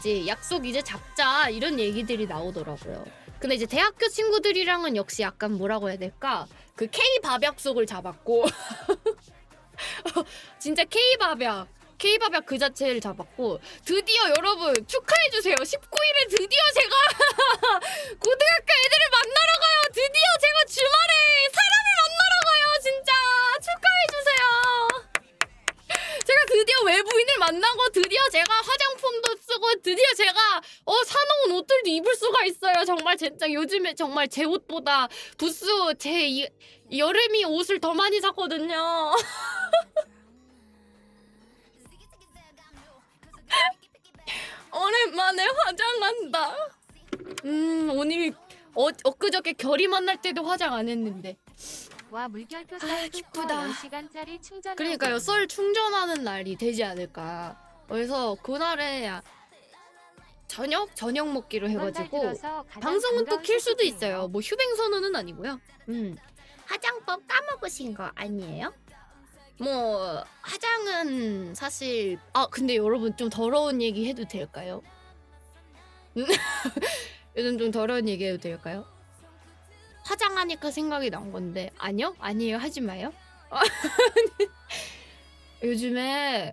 된다든지 약속 이제 잡자 이런 얘기들이 나오더라고요. 근데 이제 대학교 친구들이랑은 역시 약간 뭐라고 해야 될까? 그 K 밥 약속을 잡았고 진짜 K 밥 약 K 밥 약 그 자체를 잡았고 드디어 여러분 축하해 주세요. 19일에 드디어 제가 고등학교 애들을 만나러 가요. 드디어 제가 주말에 사람을 만나러 가요. 진짜 축하해 주세요. 제가 드디어 외부인을 만나고 드디어 제가 화 장품도 쓰고 드디어 제가 어 사놓은 옷들도 입을 수가 있어요. 정말 진짜 요즘에 정말 제 옷보다 부스 제 이, 여름이 옷을 더 많이 샀거든요. 오랜만에 화장한다. 음 오늘 어, 엊그저께 결이 만날 때도 화장 안 했는데. 와 물결표 아, 기쁘다. 10시간짜리 충전 그러니까요 썰 충전하는 날이 되지 않을까. 그래서 그날에 저녁 저녁 먹기로 해가지고 방송은 또 킬 수도 있어요. 뭐 휴뱅 선언은 아니고요. 음 화장법 까먹으신 거 아니에요? 뭐 화장은 사실 아 근데 여러분 좀 더러운 얘기 해도 될까요? 음, 요즘 좀 더러운 얘기 해도 될까요? 화장하니까 생각이 난 건데 아니요 아니에요 하지 마요. 요즘에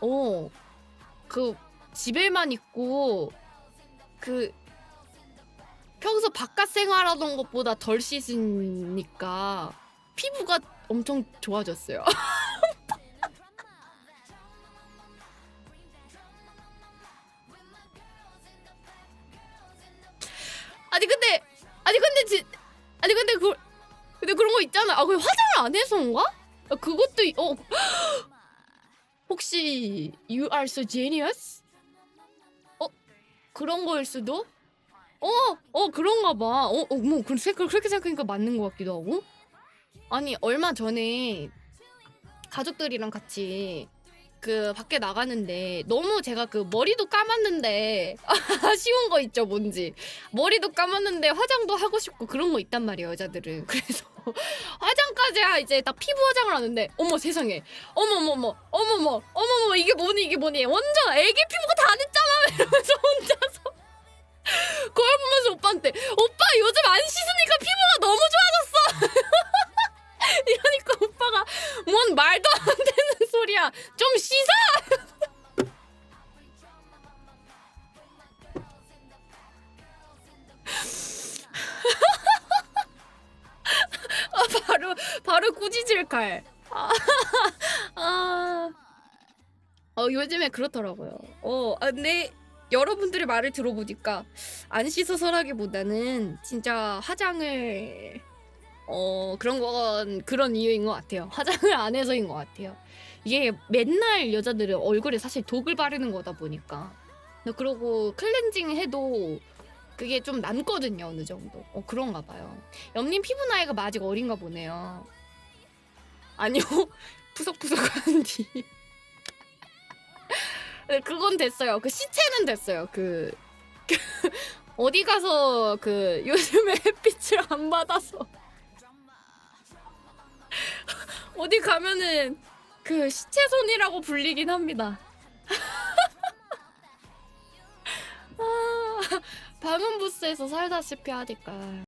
어그 집에만 있고 그 평소 바깥 생활하던 것보다 덜 씻으니까 피부가 엄청 좋아졌어요. 아니 근데 아니 근데 지, 아니 근데 그 근데 그런 거 있잖아. 아, 그 화장을 안 해서인가? 아, 그것도 이- 어 혹시 you are so genius? 어 그런 거일 수도? 어, 어 그런가 봐. 어, 어, 뭐 그렇게 그렇게 생각하니까 맞는 것 같기도 하고. 아니 얼마 전에 가족들이랑 같이 그 밖에 나가는데 너무 제가 그 머리도 감았는데 아쉬운 거 있죠 뭔지 머리도 감았는데 화장도 하고 싶고 그런 거 있단 말이에요 여자들은 그래서 화장까지야 이제 딱 피부 화장을 하는데 어머 세상에 어머머머 어머머 어머머 이게 뭐니 이게 뭐니 완전 애기 피부가 다 됐잖아 이러면서 뭔 말도 안 되는 소리야 좀 씻어 아 바로 바로 꾸짖을 칼. 아, 아. 어 요즘에 그렇더라고요. 어 아, 근데 여러분들의 말을 들어보니까 안 씻어서라기보다는 진짜 화장을 어 그런 건 그런 이유인 것 같아요. 화장을 안 해서인 것 같아요. 이게 맨날 여자들은 얼굴에 사실 독을 바르는 거다 보니까. 그러고 클렌징 해도 그게 좀 남거든요 어느 정도. 어 그런가 봐요. 염님 피부 나이가 아직 어린가 보네요. 아니요 푸석푸석한 뒤. 네, 그건 됐어요. 그 시체는 됐어요. 그, 그 어디 가서 그 요즘에 햇빛을 안 받아서 어디 가면은 그 시체손이라고 불리긴 합니다. 아, 방음 부스에서 살다시피 하니까.